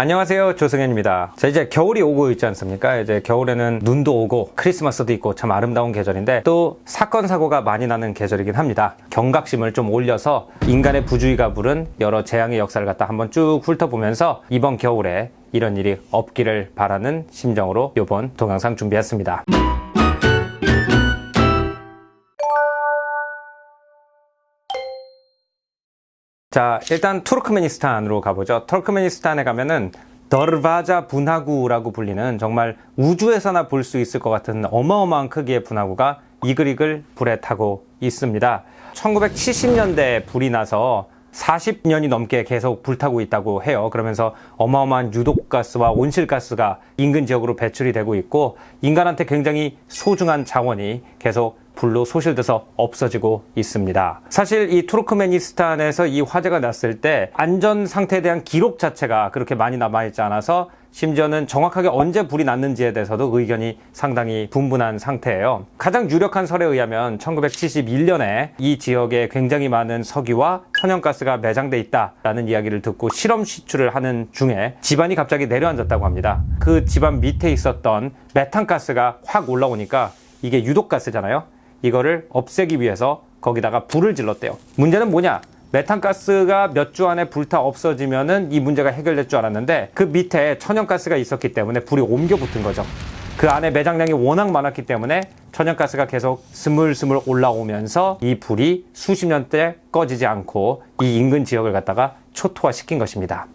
안녕하세요. 조승현입니다. 자 이제 겨울이 오고 있지 않습니까? 이제 겨울에는 눈도 오고 크리스마스도 있고 참 아름다운 계절인데 또 사건 사고가 많이 나는 계절이긴 합니다. 경각심을 좀 올려서 인간의 부주의가 부른 여러 재앙의 역사를 갖다 한번 쭉 훑어보면서 이번 겨울에 이런 일이 없기를 바라는 심정으로 이번 동영상 준비했습니다 자, 일단 투르크메니스탄으로 가보죠. 투르크메니스탄에 가면은 더르바자 분화구라고 불리는 정말 우주에서나 볼 수 있을 것 같은 어마어마한 크기의 분화구가 이글이글 불에 타고 있습니다. 1970년대에 불이 나서 40년이 넘게 계속 불타고 있다고 해요. 그러면서 어마어마한 유독가스와 온실가스가 인근 지역으로 배출이 되고 있고 인간한테 굉장히 소중한 자원이 계속 불로 소실돼서 없어지고 있습니다. 사실 이 투르크메니스탄에서 이 화재가 났을 때 안전 상태에 대한 기록 자체가 그렇게 많이 남아있지 않아서 심지어는 정확하게 언제 불이 났는지에 대해서도 의견이 상당히 분분한 상태예요. 가장 유력한 설에 의하면 1971년에 이 지역에 굉장히 많은 석유와 천연가스가 매장돼 있다라는 이야기를 듣고 실험 시추를 하는 중에 집안이 갑자기 내려앉았다고 합니다. 그 집안 밑에 있었던 메탄가스가 확 올라오니까 이게 유독가스잖아요. 이거를 없애기 위해서 거기다가 불을 질렀대요. 문제는 뭐냐? 메탄가스가 몇 주 안에 불타 없어지면은 이 문제가 해결될 줄 알았는데 그 밑에 천연가스가 있었기 때문에 불이 옮겨 붙은 거죠. 그 안에 매장량이 워낙 많았기 때문에 천연가스가 계속 스물스물 올라오면서 이 불이 수십 년대 꺼지지 않고 이 인근 지역을 갖다가 초토화시킨 것입니다.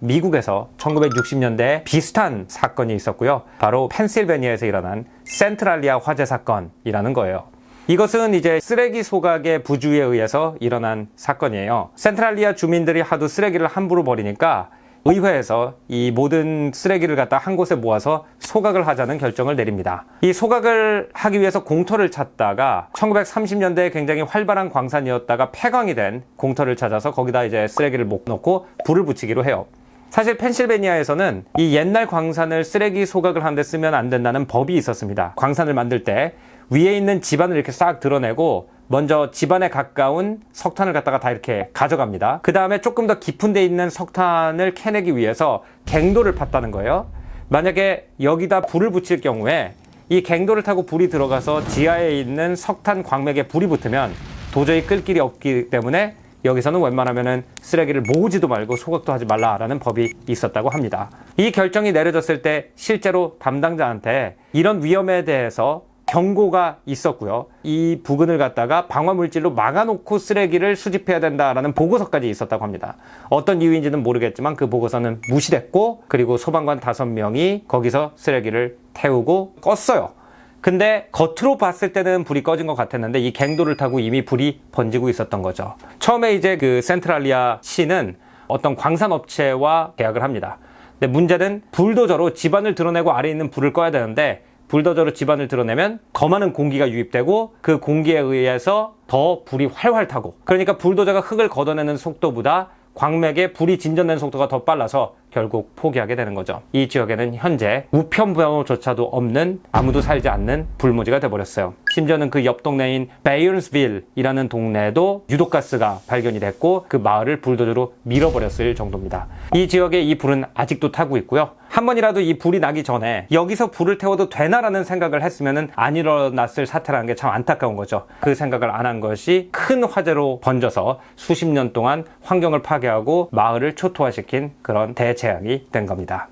미국에서 1960년대에 비슷한 사건이 있었고요. 바로 펜실베니아에서 일어난 센트랄리아 화재 사건이라는 거예요. 이것은 이제 쓰레기 소각의 부주의에 의해서 일어난 사건이에요. 센트랄리아 주민들이 하도 쓰레기를 함부로 버리니까 의회에서 이 모든 쓰레기를 갖다 한 곳에 모아서 소각을 하자는 결정을 내립니다. 이 소각을 하기 위해서 공터를 찾다가 1930년대에 굉장히 활발한 광산이었다가 폐광이 된 공터를 찾아서 거기다 이제 쓰레기를 못 넣고 불을 붙이기로 해요. 사실 펜실베니아에서는 이 옛날 광산을 쓰레기 소각을 하는데 쓰면 안 된다는 법이 있었습니다. 광산을 만들 때 위에 있는 집안을 이렇게 싹 드러내고 먼저 집안에 가까운 석탄을 갖다가 다 이렇게 가져갑니다. 그 다음에 조금 더 깊은 데 있는 석탄을 캐내기 위해서 갱도를 팠다는 거예요. 만약에 여기다 불을 붙일 경우에 이 갱도를 타고 불이 들어가서 지하에 있는 석탄 광맥에 불이 붙으면 도저히 끌 길이 없기 때문에 여기서는 웬만하면은 쓰레기를 모으지도 말고 소각도 하지 말라라는 법이 있었다고 합니다. 이 결정이 내려졌을 때 실제로 담당자한테 이런 위험에 대해서 경고가 있었고요. 이 부근을 갖다가 방화 물질로 막아놓고 쓰레기를 수집해야 된다라는 보고서까지 있었다고 합니다. 어떤 이유인지는 모르겠지만 그 보고서는 무시됐고 그리고 소방관 다섯 명이 거기서 쓰레기를 태우고 껐어요. 근데 겉으로 봤을 때는 불이 꺼진 것 같았는데 이 갱도를 타고 이미 불이 번지고 있었던 거죠. 처음에 이제 그 센트랄리아 시는 어떤 광산업체와 계약을 합니다. 근데 문제는 불도저로 집안을 드러내고 아래에 있는 불을 꺼야 되는데 불도저로 집안을 드러내면 더 많은 공기가 유입되고 그 공기에 의해서 더 불이 활활 타고 그러니까 불도저가 흙을 걷어내는 속도보다 광맥에 불이 진전되는 속도가 더 빨라서 결국 포기하게 되는 거죠. 이 지역에는 현재 우편번호조차도 없는 아무도 살지 않는 불모지가 돼버렸어요. 심지어는 그 옆 동네인 베이언스빌이라는 동네도 유독가스가 발견이 됐고 그 마을을 불도저로 밀어버렸을 정도입니다. 이 지역에 이 불은 아직도 타고 있고요. 한 번이라도 이 불이 나기 전에 여기서 불을 태워도 되나라는 생각을 했으면 안 일어났을 사태라는 게 참 안타까운 거죠. 그 생각을 안 한 것이 큰 화재로 번져서 수십 년 동안 환경을 파괴하고 마을을 초토화시킨 그런 대재앙이 된 겁니다.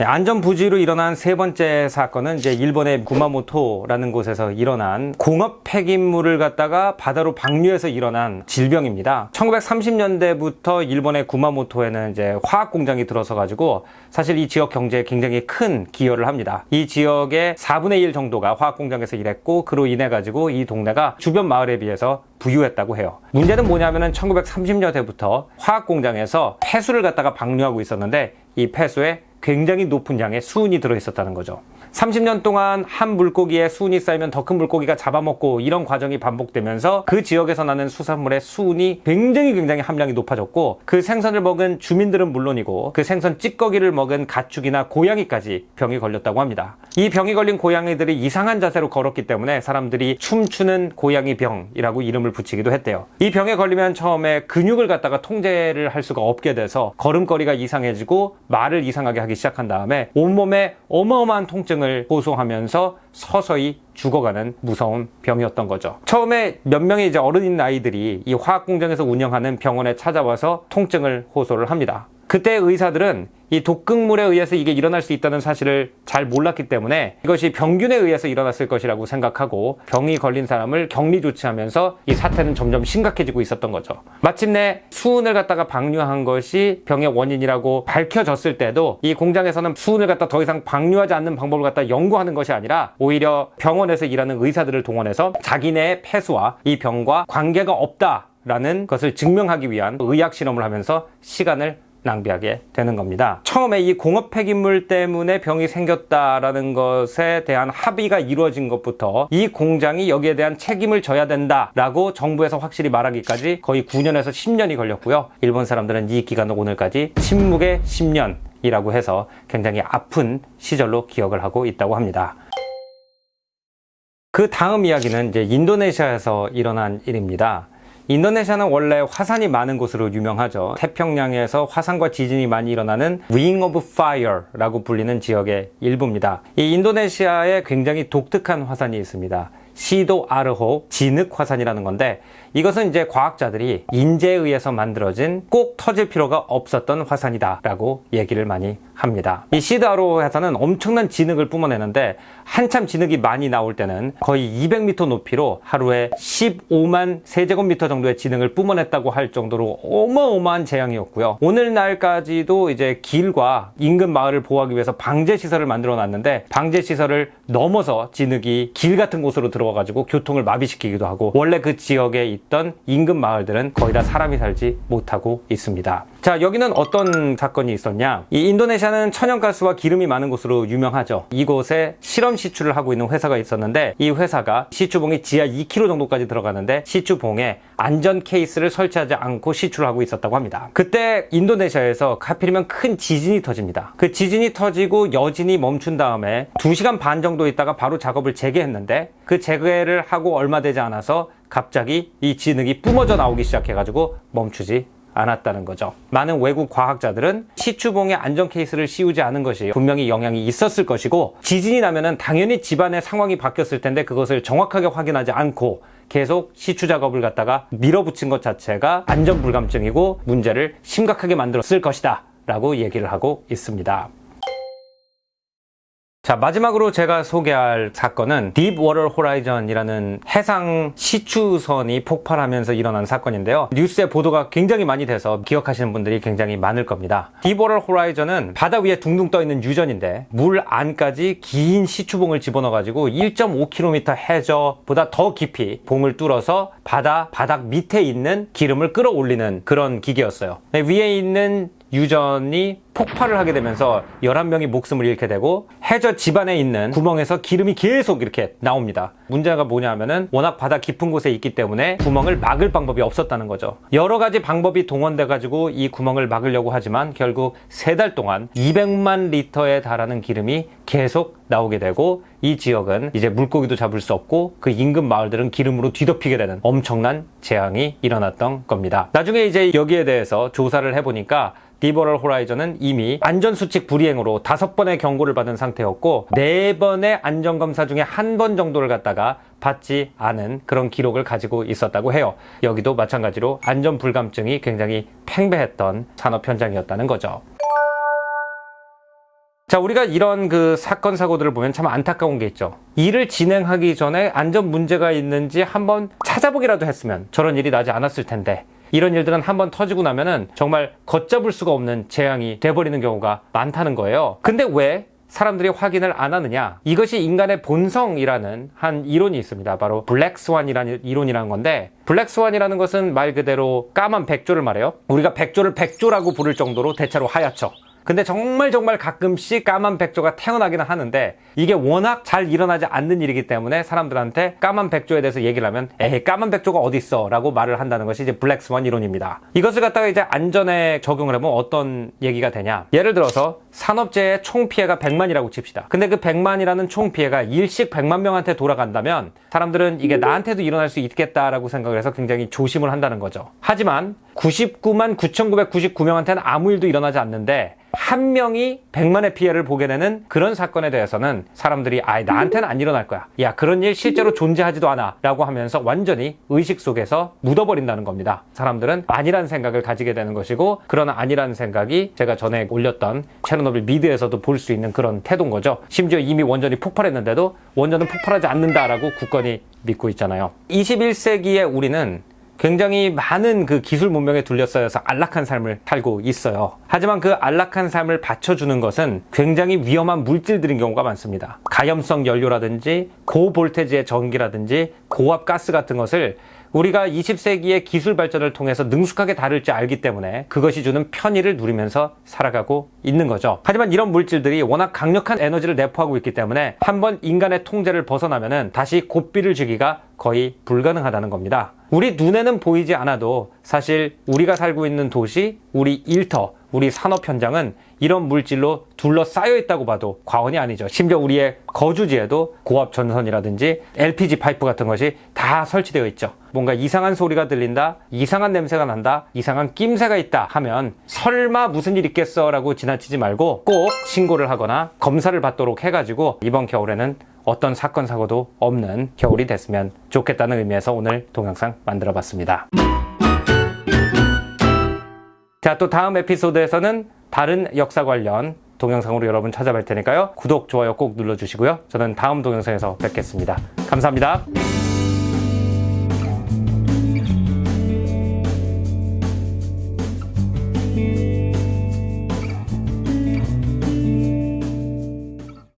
네, 안전 부지로 일어난 세 번째 사건은 이제 일본의 구마모토라는 곳에서 일어난 공업 폐기물을 갖다가 바다로 방류해서 일어난 질병입니다. 1930년대부터 일본의 구마모토에는 이제 화학 공장이 들어서 가지고 사실 이 지역 경제에 굉장히 큰 기여를 합니다. 이 지역의 4분의 1 정도가 화학 공장에서 일했고 그로 인해 가지고 이 동네가 주변 마을에 비해서 부유했다고 해요. 문제는 뭐냐면은 1930년대부터 화학 공장에서 폐수를 갖다가 방류하고 있었는데 이 폐수에 굉장히 높은 양의 수은이 들어 있었다는 거죠. 30년 동안 한 물고기에 수은이 쌓이면 더 큰 물고기가 잡아먹고 이런 과정이 반복되면서 그 지역에서 나는 수산물의 수은이 굉장히 굉장히 함량이 높아졌고 그 생선을 먹은 주민들은 물론이고 그 생선 찌꺼기를 먹은 가축이나 고양이까지 병이 걸렸다고 합니다. 이 병이 걸린 고양이들이 이상한 자세로 걸었기 때문에 사람들이 춤추는 고양이 병이라고 이름을 붙이기도 했대요. 이 병에 걸리면 처음에 근육을 갖다가 통제를 할 수가 없게 돼서 걸음걸이가 이상해지고 말을 이상하게 하기 시작한 다음에 온몸에 어마어마한 통증을 호소하면서 서서히 죽어가는 무서운 병이었던 거죠. 처음에 몇 명의 이제 어른인 아이들이 이 화학 공장에서 운영하는 병원에 찾아와서 통증을 호소를 합니다. 그때 의사들은 이 독극물에 의해서 이게 일어날 수 있다는 사실을 잘 몰랐기 때문에 이것이 병균에 의해서 일어났을 것이라고 생각하고 병이 걸린 사람을 격리 조치하면서 이 사태는 점점 심각해지고 있었던 거죠. 마침내 수은을 갖다가 방류한 것이 병의 원인이라고 밝혀졌을 때도 이 공장에서는 수은을 갖다 더 이상 방류하지 않는 방법을 갖다 연구하는 것이 아니라 오히려 병원에서 일하는 의사들을 동원해서 자기네의 폐수와 이 병과 관계가 없다 라는 것을 증명하기 위한 의학 실험을 하면서 시간을 낭비하게 되는 겁니다. 처음에 이 공업 폐기물 때문에 병이 생겼다라는 것에 대한 합의가 이루어진 것부터 이 공장이 여기에 대한 책임을 져야 된다라고 정부에서 확실히 말하기까지 거의 9년에서 10년이 걸렸고요. 일본 사람들은 이 기간을 오늘까지 침묵의 10년 이라고 해서 굉장히 아픈 시절로 기억을 하고 있다고 합니다. 그 다음 이야기는 이제 인도네시아에서 일어난 일입니다. 인도네시아는 원래 화산이 많은 곳으로 유명하죠. 태평양에서 화산과 지진이 많이 일어나는 Ring of Fire라고 불리는 지역의 일부입니다. 이 인도네시아에 굉장히 독특한 화산이 있습니다. 시도 아르호 진흙 화산이라는 건데 이것은 이제 과학자들이 인재에 의해서 만들어진 꼭 터질 필요가 없었던 화산이다 라고 얘기를 많이 합니다. 이 아르호 화산은 엄청난 진흙을 뿜어내는데 한참 진흙이 많이 나올 때는 거의 200m 높이로 하루에 15만 세제곱미터 정도의 진흙을 뿜어냈다고 할 정도로 어마어마한 재앙이었고요. 오늘날까지도 이제 길과 인근 마을을 보호하기 위해서 방제 시설을 만들어 놨는데 방제 시설을 넘어서 진흙이 길 같은 곳으로 들어와 가지고 교통을 마비시키기도 하고 원래 그 지역에 있던 인근 마을들은 거의 다 사람이 살지 못하고 있습니다. 자, 여기는 어떤 사건이 있었냐? 이 인도네시아는 천연가스와 기름이 많은 곳으로 유명하죠. 이곳에 실험 시추를 하고 있는 회사가 있었는데 이 회사가 시추봉이 지하 2km 정도까지 들어가는데 시추봉에 안전 케이스를 설치하지 않고 시추를 하고 있었다고 합니다. 그때 인도네시아에서 하필이면 큰 지진이 터집니다. 그 지진이 터지고 여진이 멈춘 다음에 2시간 반 정도 있다가 바로 작업을 재개했는데 그 재개를 하고 얼마 되지 않아서 갑자기 이 진흙이 뿜어져 나오기 시작해가지고 멈추지 않았다는 거죠. 많은 외국 과학자들은 시추봉에 안전 케이스를 씌우지 않은 것이 분명히 영향이 있었을 것이고 지진이 나면은 당연히 집안의 상황이 바뀌었을 텐데 그것을 정확하게 확인하지 않고 계속 시추 작업을 갖다가 밀어붙인 것 자체가 안전 불감증이고 문제를 심각하게 만들었을 것이다 라고 얘기를 하고 있습니다. 자, 마지막으로 제가 소개할 사건은 딥워터 호라이전이라는 해상 시추선이 폭발하면서 일어난 사건인데요. 뉴스에 보도가 굉장히 많이 돼서 기억하시는 분들이 굉장히 많을 겁니다. 딥워터 호라이전은 바다 위에 둥둥 떠 있는 유전인데 물 안까지 긴 시추봉을 집어넣어 가지고 1.5km 해저보다 더 깊이 봉을 뚫어서 바다 바닥 밑에 있는 기름을 끌어올리는 그런 기계였어요. 네, 위에 있는 유전이 폭발을 하게 되면서 11명이 목숨을 잃게 되고 해저 집안에 있는 구멍에서 기름이 계속 이렇게 나옵니다. 문제가 뭐냐 하면은 워낙 바다 깊은 곳에 있기 때문에 구멍을 막을 방법이 없었다는 거죠. 여러 가지 방법이 동원돼 가지고 이 구멍을 막으려고 하지만 결국 세 달 동안 200만 리터에 달하는 기름이 계속 나오게 되고 이 지역은 이제 물고기도 잡을 수 없고 그 인근 마을들은 기름으로 뒤덮이게 되는 엄청난 재앙이 일어났던 겁니다. 나중에 이제 여기에 대해서 조사를 해보니까 디버럴 호라이전은 이미 안전수칙 불이행으로 다섯 번의 경고를 받은 상태였고 네 번의 안전검사 중에 한 번 정도를 갖다가 받지 않은 그런 기록을 가지고 있었다고 해요. 여기도 마찬가지로 안전 불감증이 굉장히 팽배했던 산업 현장이었다는 거죠. 자, 우리가 이런 그 사건, 사고들을 보면 참 안타까운 게 있죠. 일을 진행하기 전에 안전 문제가 있는지 한번 찾아보기라도 했으면 저런 일이 나지 않았을 텐데 이런 일들은 한번 터지고 나면은 정말 걷잡을 수가 없는 재앙이 돼버리는 경우가 많다는 거예요. 근데 왜 사람들이 확인을 안 하느냐? 이것이 인간의 본성이라는 한 이론이 있습니다. 바로 블랙스완이라는 이론이라는 건데 블랙스완이라는 것은 말 그대로 까만 백조를 말해요. 우리가 백조를 백조라고 부를 정도로 대체로 하얗죠. 근데 정말 정말 가끔씩 까만 백조가 태어나기는 하는데 이게 워낙 잘 일어나지 않는 일이기 때문에 사람들한테 까만 백조에 대해서 얘기를 하면 에이 까만 백조가 어디 있어 라고 말을 한다는 것이 이제 블랙스완 이론입니다. 이것을 갖다가 이제 안전에 적용을 해보면 어떤 얘기가 되냐 예를 들어서 산업재해 총 피해가 100만이라고 칩시다. 근데 그 100만이라는 총 피해가 일식 100만 명한테 돌아간다면 사람들은 이게 나한테도 일어날 수 있겠다라고 생각을 해서 굉장히 조심을 한다는 거죠. 하지만 99만 9,999명한테는 아무 일도 일어나지 않는데 한 명이 100만의 피해를 보게 되는 그런 사건에 대해서는 사람들이 아 나한테는 안 일어날 거야. 야 그런 일 실제로 존재하지도 않아. 라고 하면서 완전히 의식 속에서 묻어버린다는 겁니다. 사람들은 아니라는 생각을 가지게 되는 것이고 그런 아니라는 생각이 제가 전에 올렸던 체르노빌 미드에서도 볼 수 있는 그런 태도인 거죠. 심지어 이미 원전이 폭발했는데도 원전은 폭발하지 않는다라고 굳건히 믿고 있잖아요. 21세기에 우리는 굉장히 많은 그 기술 문명에 둘러싸여서 안락한 삶을 살고 있어요. 하지만 그 안락한 삶을 받쳐주는 것은 굉장히 위험한 물질들인 경우가 많습니다. 가염성 연료라든지 고볼테지의 전기라든지 고압 가스 같은 것을 우리가 20세기의 기술 발전을 통해서 능숙하게 다룰 줄 알기 때문에 그것이 주는 편의를 누리면서 살아가고 있는 거죠. 하지만 이런 물질들이 워낙 강력한 에너지를 내포하고 있기 때문에 한번 인간의 통제를 벗어나면은 다시 고삐를 주기가 거의 불가능하다는 겁니다. 우리 눈에는 보이지 않아도 사실 우리가 살고 있는 도시, 우리 일터, 우리 산업 현장은 이런 물질로 둘러싸여 있다고 봐도 과언이 아니죠. 심지어 우리의 거주지에도 고압 전선이라든지 LPG 파이프 같은 것이 다 설치되어 있죠. 뭔가 이상한 소리가 들린다, 이상한 냄새가 난다, 이상한 낌새가 있다 하면 설마 무슨 일 있겠어 라고 지나치지 말고 꼭 신고를 하거나 검사를 받도록 해가지고 이번 겨울에는 어떤 사건 사고도 없는 겨울이 됐으면 좋겠다는 의미에서 오늘 동영상 만들어 봤습니다. 자, 또 다음 에피소드에서는 다른 역사 관련 동영상으로 여러분 찾아뵐 테니까요. 구독, 좋아요 꼭 눌러주시고요. 저는 다음 동영상에서 뵙겠습니다. 감사합니다.